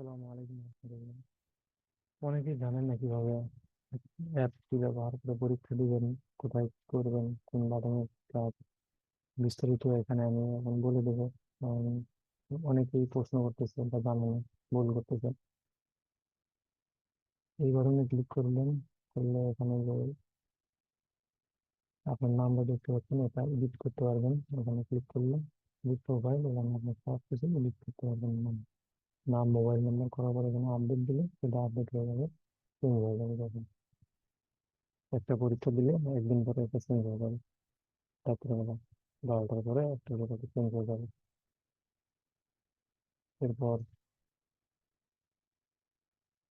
আসসালামু আলাইকুম। অনেকেই জানেন না কীভাবে অ্যাপটি ব্যবহার করে পরীক্ষা দিবেন, কোথায় করবেন, কোন বাটনে কাজ বিস্তারিত এখানে আমি এখন বলে দেবো। অনেকেই প্রশ্ন করতেছেন বা জানেন, ভুল করতেছে এই বাটনে ক্লিক করবেন করলে এখানে যে আপনার নামটা দেখতে পাচ্ছেন, এটা এডিট করতে পারবেন। এখানে ক্লিক করলে এডিট প্রোফাইল এখানে আপনার সব কিছু এডিট করতে পারবেন নাম মোবাইল নাম্বার করার পরে এখানে আপডেট দিলে সেটা আপডেট হয়ে যাবে চেঞ্জ হয়ে যাবে তখন। একটা পরীক্ষা দিলে একদিন পরে একটা চেঞ্জ হয়ে যাবে। রাত্রেবেলা বারোটার পরে একটা করে চেঞ্জ হয়ে যাবে। এরপর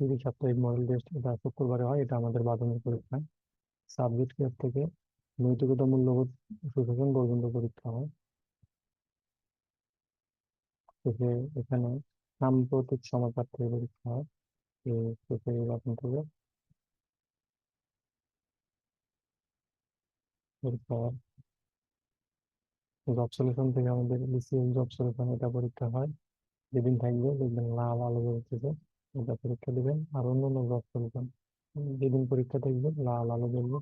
তিরিশ সাপ্তাহিক মডেল টেস্ট এটা শুক্রবারে হয়, এটা আমাদের বাদনের পরীক্ষা। সাবজেক্ট ক্লাস থেকে নৈতিকতা মূল্যবোধ, সুশাসন পর্যন্ত পরীক্ষা হয়। এখানে সাম্প্রতিক সমাচার থেকে পরীক্ষা বাটন পরীক্ষা জব সলিউশন থেকে আমাদের বিসিএস জব সলিউশন এটা পরীক্ষা হয়। যেদিন থাকবে দেখবেন লাল আলো জ্বলতেছে, এটা পরীক্ষা দিবেন। আর অন্য অন্য জব সলিউশন যেদিন পরীক্ষা থাকবে লাল আলো জ্বলবে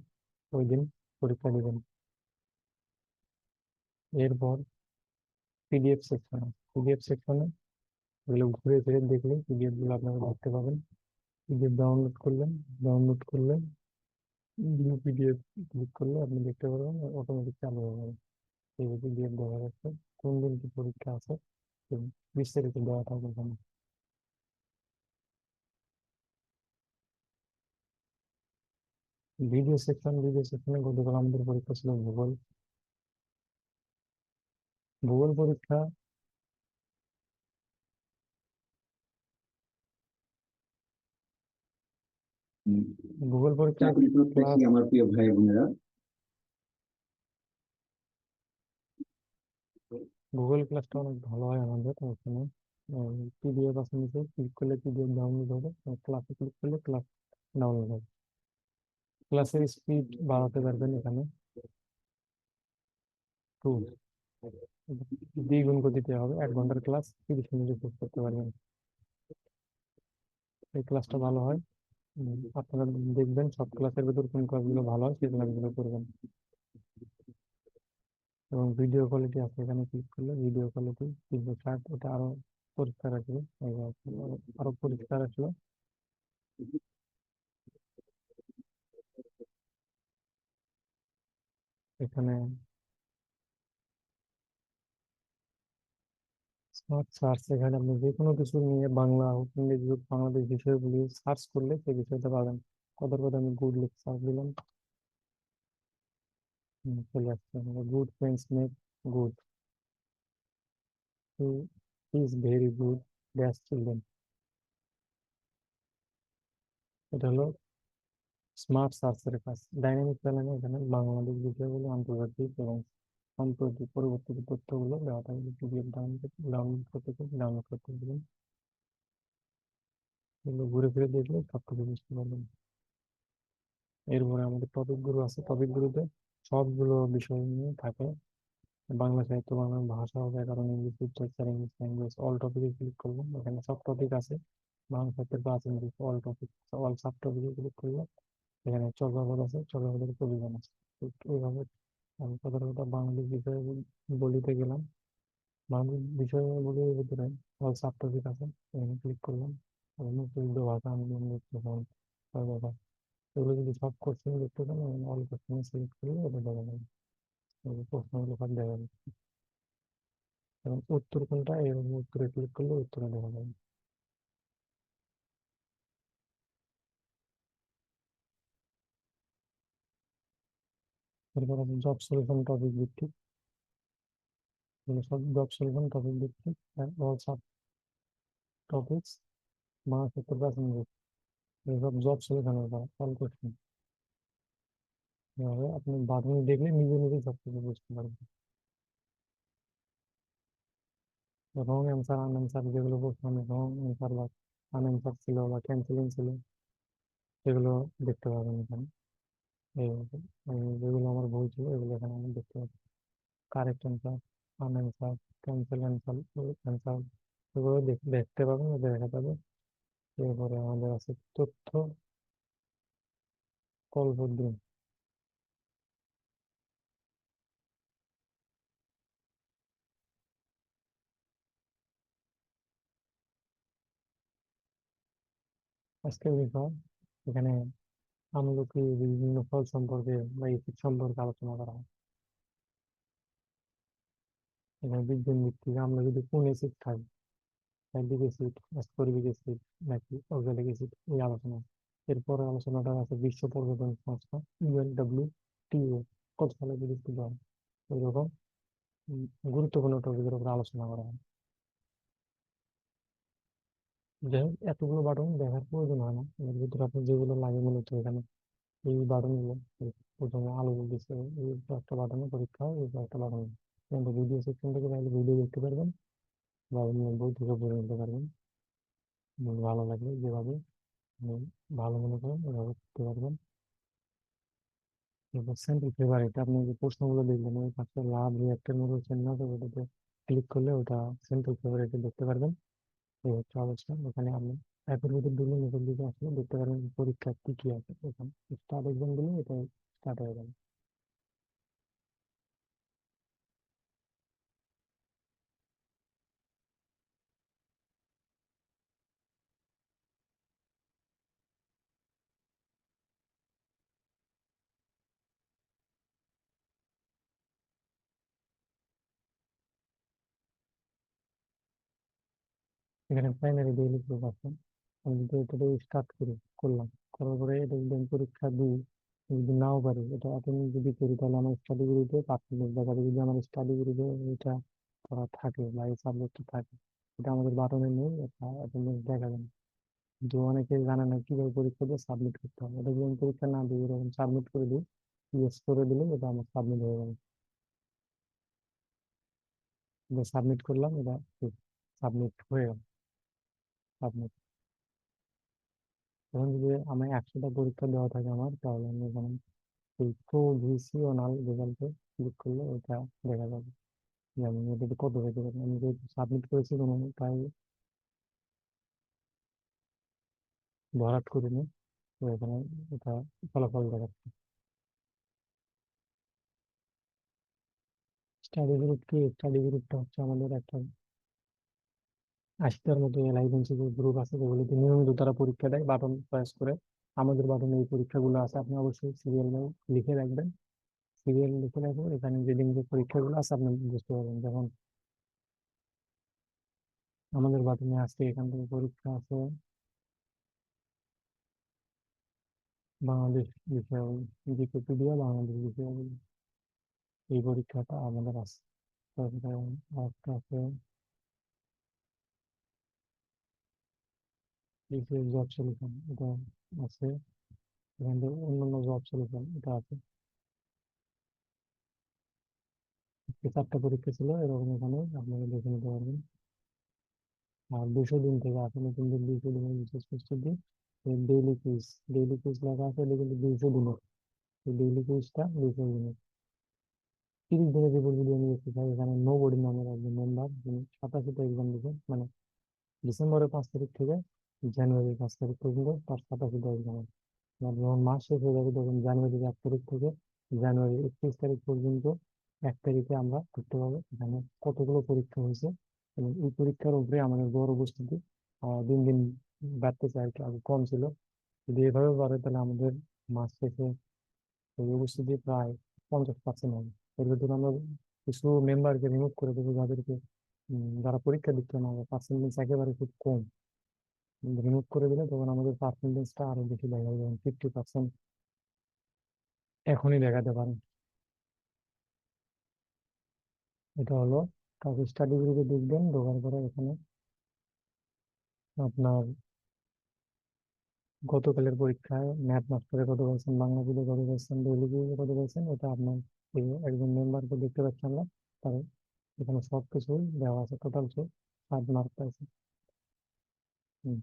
ওই দিন পরীক্ষা দিবেন। এরপর পিডিএফ সেকশন পিডিএফ সেকশনে এগুলো ঘুরে ফিরে দেখলে পিডিএফগুলো আপনারা দেখতে পাবেন পিডিএফ ডাউনলোড করলেন ডাউনলোড করলে নিউ পিডিএফ ক্লিক করলে আপনি দেখতে পারবেন অটোমেটিক চালু হয়ে যাবে। এই পিডিএফ দেখা যাচ্ছে, কোন দিন কি পরীক্ষা আছে বিস্তারিত দেওয়া থাকবে এখানে ভিডিও সেকশন ভিডিও সেকশনে গতকাল আমাদের পরীক্ষা ছিল ভূগোল। ভূগোল পরীক্ষা ভূগোল পরীক্ষা চাকরি আমার প্রিয় ভাই বোনেরা। গুগল ক্লাসটা অনেক ভালো হয় আমাদের ওখানে পিডিএফ আছে নিচে ক্লিক করলে পিডিএফ ডাউনলোড হবে ক্লাসে ক্লিক করলে ক্লাস ডাউনলোড হবে। ক্লাসের স্পিড বাড়াতে পারবেন এখানে। টু দ্বিগুণ গতিতে হবে এক ঘণ্টার ক্লাস তিরিশ মিনিটে শেষ করতে পারবেন। এই ক্লাসটা ভালো হয়। আপনারা দেখবেন সব ক্লাসের ভিতর কোন ক্লাসগুলো ভালো হয়, সেই ক্লাসগুলো করবেন। এবং ভিডিও কোয়ালিটি আছে এখানে ক্লিক করলে ভিডিও কোয়ালিটি তিনশো ষাট ওটা আরও পরিষ্কার আসবে আরো- আরও পরিষ্কার আসলো এখানে সার্চ এখানে আপনি যে কোনো কিছু নিয়ে বাংলা হোক ইংরেজি হোক বাংলাদেশ বিষয়গুলি সার্চ করলে সেই বিষয়টা পাবেন। কত কথা আমি গুড লিখে সার্চ দিলাম। চলে আসছে good friends make good is very good dash children এটা হলো স্মার্ট সার্চের কাজ। ডাইনামিক প্যানেলে এখানে বাংলাদেশ বিষয়গুলো আন্তর্জাতিক এবং সম্প্রতি পরবর্তী যে তথ্যগুলো দেওয়া থাকবে। পিডিএফ ডাউনলোড করতে ডাউনলোড করতে দেবেন এগুলো ঘুরে ফিরে দেখলে সব কিছু বুঝতে পারবেন। এরপরে আমাদের টপিকগুলো আছে। টপিকগুলোতে সবগুলো বিষয় নিয়ে থাকে। বাংলা সাহিত্য, বাংলা ভাষা ব্যাকরণ, English literature English language all টপিকে ক্লিক করবেন। এখানে সব টপিক আছে। বাংলা সাহিত্যের class English all topic all sub টপিকে ক্লিক করলে এখানে চক্রপদ আছে। চক্রপদের পরিমাণ আছে। এইভাবে আমি প্রধানত বাংলাদেশ বিষয়ে বলিতে গেলাম। বাংলা বিষয়গুলির ভিতরে সাব আছে, এখানে ক্লিক করলাম। মুক্তিযুদ্ধ ভাষা আন্দোলন এগুলো যদি সব কোশ্চেন দেখতে চান অল কোশ্চেন সিলেক্ট করলে দেখা যাবে প্রশ্নগুলো সব দেখা যাবে। এবং উত্তর কোনটা, এরকম উত্তরে ক্লিক করলে উত্তরে দেখা যাবে। এরপর আছে জব সলিউশন টপিক ভিত্তিক এগুলো সব জব সলিউশন টপিক ভিত্তিক অল সাব টপিকস বাংলা ক্ষেত্রে প্রাথমিক এসব জব সলিউশনের উপর অল কোশ্চেন এভাবে আপনি বাটন দেখলে নিজে নিজেই সব কিছু বুঝতে পারবেন রং অ্যান্সার আনঅ্যান্সার যেগুলো প্রশ্ন রং অ্যান্সার বা আনঅ্যান্সার ছিল বা ক্যান্সেলিং ছিল সেগুলো দেখতে পাবেন এখানে যেগুলো আমার ভুল ছিল, এগুলো এখানে আমি দেখতে পাচ্ছি। Correct answer unanswered cancel answer answer এগুলো দেখতে পাবেন দেখা যাবে। এরপরে আমাদের আছে তথ্য কল্পদ্রুম আজকের বিষয় এখানে আমলকি বিভিন্ন ফল সম্পর্কে বা এসিড সম্পর্কে আলোচনা করা হয়? এখানে বিজ্ঞান ভিত্তিক আমরা যদি কোন এসিড খাই? স্যান্ডিক অ্যাসিড অ্যাসকর্বিক অ্যাসিড নাকি অক্সালিক এসিড এই আলোচনা। এরপরে আলোচনাটা আছে বিশ্ব পর্যটন সংস্থা ইউএনডব্লিউ টিও কত সালে প্রতিষ্ঠিত হয়? এরকম গুরুত্বপূর্ণ টপিকের উপর আলোচনা করা হয়। যাই হোক, এতগুলো বাটন দেখার প্রয়োজন হয় না। এর ভিতরে আপনার যেগুলো লাগে মূলত এখানে এই বাটনগুলো। প্রথমে আলো দিচ্ছে, এই একটা বাটনে পরীক্ষা হয় এই একটা বাটনে। কিন্তু ভিডিও সেকশন থেকে চাইলে ভিডিও দেখতে পারবেন বা অন্য বই থেকে পড়ে নিতে পারবেন। ভালো লাগলে যেভাবে ভালো মনে করেন, এভাবে করতে পারবেন। এবার স্যাম্পল ফেভারিট আপনি যে প্রশ্নগুলো দেখবেন ওই পাশে লাভ রিয়াক্টের মধ্যে হচ্ছেন না তো ওটাতে ক্লিক করলে ওটা স্যাম্পল ফেভারিটে দেখতে পারবেন। এই হচ্ছে অবস্থা ওখানে আপনি অ্যাপের ভিতর দিলে নিচের দিকে আসলে দেখতে পারবেন পরীক্ষার্থী কি আছে। ওখানে স্টার্ট এক্সাম দিলে এটা স্টার্ট হয়ে যাবে এখানে প্রাইমারি ডেইলি প্রুফ আছে। আমি যদি এটা দিয়ে স্টার্ট করি, করলাম, করার পরে এটা যদি আমি পরীক্ষা দিই, যদি নাও পারি, এটা অ্যাটেন্ড যদি করি, তাহলে আমার স্টাডি গ্রুপে পার্সেন্টেজ দেখা যদি আমার স্টাডি গ্রুপে এটা করা থাকে বা এই সাবজেক্টটা থাকে, এটা আমাদের বাটনে নেই, এটা অ্যাটেন্ডেন্স দেখা না। কিন্তু অনেকে জানে না কীভাবে পরীক্ষা দিয়ে সাবমিট করতে হবে। এটা যদি আমি পরীক্ষা না দিই, এরকম সাবমিট করে দিই ইয়েস করে দিলে এটা আমার সাবমিট হয়ে যাবে। সাবমিট করলাম, এটা সাবমিট হয়ে গেল। সাবমিট এখন যদি আমার একশোটা পরীক্ষা দেওয়া থাকে আমার, তাহলে আমি এখানে রেজাল্টে ক্লিক করলে দেখা যাবে কত আমি যেহেতু সাবমিট করেছি কোনো তাই ভরাট করিনি তো এখানে এটা ফলাফল দেখাচ্ছে। স্টাডি গ্রুপ কি? স্টাডি গ্রুপটা হচ্ছে আমাদের একটা আশিটার মতো এলাইভেন্সি গ্রুপ আছে যেগুলোতে নিয়মিত তারা পরীক্ষা দেয় বাটন প্রেস করে। আমাদের বাটনে এই পরীক্ষাগুলো আছে, আপনি অবশ্যই সিরিয়াল লিখে রাখবেন। সিরিয়াল লিখে রাখব এখানে যেদিন যে পরীক্ষাগুলো আছে, আপনি বুঝতে পারবেন। যেমন আমাদের বাটনে আজকে এখান থেকে পরীক্ষা আছে। বাংলাদেশ বিষয়াবলী উইকিপিডিয়া বাংলাদেশ বিষয়াবলী এই পরীক্ষাটা আমাদের আছে। আছে। বিসিএস জব সলিউশন এটা আছে এখান থেকে অন্যান্য জব সলিউশন এটা আছে চারটা পরীক্ষা ছিল এরকম এখানে আপনারা দেখে নিতে পারবেন আর দুশো দিন থেকে নতুন দিন দুশো দিনের বিশেষ প্রস্তুতি ডেইলি কুইজ ডেইলি কুইজ লেখা আছে এটা কিন্তু দুইশো দিনের ডেইলি কুইজটা দুইশো দিনের তিরিশ দিনের রিপোর্ট যদি আমি দেখতে চাই এখানে নো বডি নামের একজন মেম্বার যিনি সাতাশিটা এক্সাম দিয়েছেন মানে ডিসেম্বরের পাঁচ তারিখ থেকে জানুয়ারির পাঁচ তারিখ পর্যন্ত, তার এক্সাম আছে আর যখন মাস শেষ হয়ে যাবে তখন জানুয়ারির এক তারিখ থেকে জানুয়ারির একত্রিশ তারিখ পর্যন্ত এক তারিখে আমরা দেখতে পাবো এখানে কতগুলো পরীক্ষা হয়েছে এবং এই পরীক্ষার উপরে আমাদের গড় উপস্থিতি দিন দিন বাড়তেছে আর কি, আগে কম ছিল। যদি এভাবে বাড়ে তাহলে আমাদের মাস শেষে এই উপস্থিতি প্রায় পঞ্চাশ পার্সেন্ট হবে। এর ভিতরে আমরা কিছু মেম্বারকে রিমুভ করে দেবো যাদেরকে যারা পরীক্ষা দিচ্ছে না পার্সেন্টেজ একেবারে খুব কম। রিমুভ করে দিলে তখন আমাদের পার্সেন্টেজটা আরও বেশি দেখা যাবে ফিফটি পার্সেন্ট এখনই দেখাতে পারেন এটা হলো কাউকে স্টাডি গ্রুপে দেখবেন, ঢোকার পরে এখানে আপনার গতকালের পরীক্ষায় ম্যাথ মাস্টারে কত পাইছেন বাংলা বুঝে কত ডেইলি বুঝে কত পাইছেন এটা আপনার একজন মেম্বারকে দেখতে পাচ্ছি আমরা, তার এখানে সব কিছুই দেওয়া আছে টোটাল সে সাত মার্ক পাইছে হুম।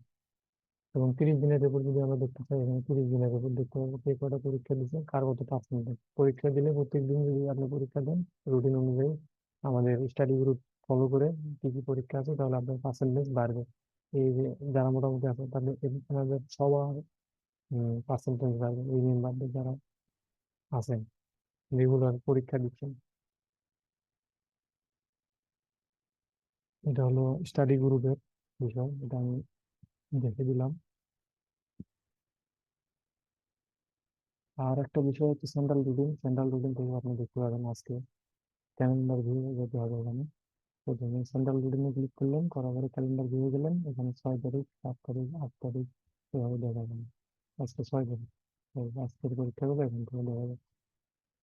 এবং তিরিশ দিনের রিপোর্ট যদি আমরা দেখতে চাই, এখানে তিরিশ দিনের রিপোর্ট দেখতে পাবো। কে কটা পরীক্ষা দিচ্ছে কার কত পার্সেন্টেজ পরীক্ষা দিলে প্রত্যেক দিন যদি আপনি পরীক্ষা দেন রুটিন অনুযায়ী আমাদের স্টাডি গ্রুপ ফলো করে কি কি পরীক্ষা আছে, তাহলে আপনার পার্সেন্টেজ বাড়বে। এই যে যারা মোটামুটি আছে, তাদের এনাদের সবার পার্সেন্টেজ বাড়বে। এই মেম্বারদের যারা আছেন রেগুলার পরীক্ষা দিচ্ছেন। এটা হলো স্টাডি গ্রুপের বিষয়, এটা আমি দেখে দিলাম। আর একটা বিষয় হচ্ছে সেন্ট্রাল রুটিন সেন্ট্রাল রুটিন থেকে আপনি দেখতে পাবেন আজকে ক্যালেন্ডার ভিউ যেতে হবে এখানে। প্রথমে সেন্ট্রাল রুটিনে ক্লিক করলেন, করার পরে ক্যালেন্ডার ভিউ গেলেন, এখানে ছয় তারিখ, সাত তারিখ, আট তারিখ এভাবে দেখা যাবে। আজকে ছয় তারিখ আজকের হবে, এখান থেকে দেখা যাবে।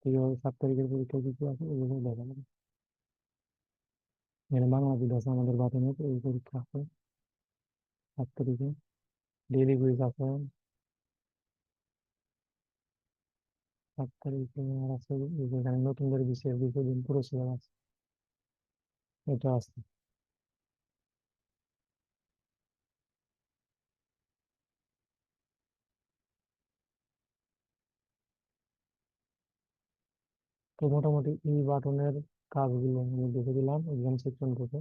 এইভাবে সাত তারিখের পরীক্ষা কিছু আছে এগুলো দেখা যাবে। এখানে বাংলা আছে আমাদের বাতনের এই পরীক্ষা আছে সাত তারিখে। ডেইলি কুইজ আছে। সাত তারিখে আর আছে এখানে নতুনদের বিষয়ের বিষয় দিন পুরো সিলেবাস এটা আছে তো মোটামুটি এই বাটনের কাজগুলো আমি দেখে দিলাম এক্সাম সেকশন থেকে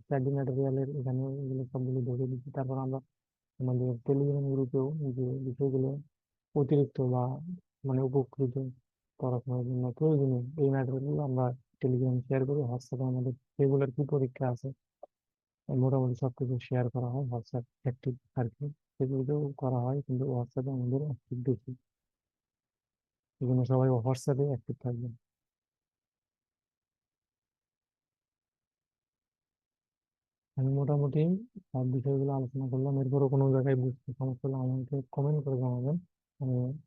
স্টাডি ম্যাটেরিয়ালের এখানে এগুলো সবগুলো দেখে দিচ্ছি তারপর আমরা আমাদের টেলিগ্রাম গ্রুপেও যে বিষয়গুলো অতিরিক্ত বা মানে উপকৃত পড়াশোনার জন্য প্রয়োজনীয়। এই ম্যাটেরিয়ালগুলো আমরা টেলিগ্রাম শেয়ার করি হোয়াটসঅ্যাপে আমাদের রেগুলার কি পরীক্ষা আছে মোটামুটি সবকিছু শেয়ার করা হয় হোয়াটসঅ্যাপ অ্যাক্টিভ আর কি সেগুলোতেও করা হয়, কিন্তু হোয়াটসঅ্যাপে আমাদের অ্যাক্টিভ বেশি। এই জন্য সবাই হোয়াটসঅ্যাপে অ্যাক্টিভ থাকবেন আমি মোটামুটি সব বিষয়গুলো আলোচনা করলাম। এরপরও কোনো জায়গায় বুঝতে সমস্যা হলে আমাকে কমেন্ট করে জানাবেন।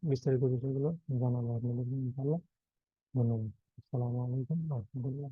বিস্তারিত বিষয়গুলো জানাব। আপনাদের ইনশাআল্লাহ ধন্যবাদ। আসসালামু আলাইকুম। রহমতুল্লাহ।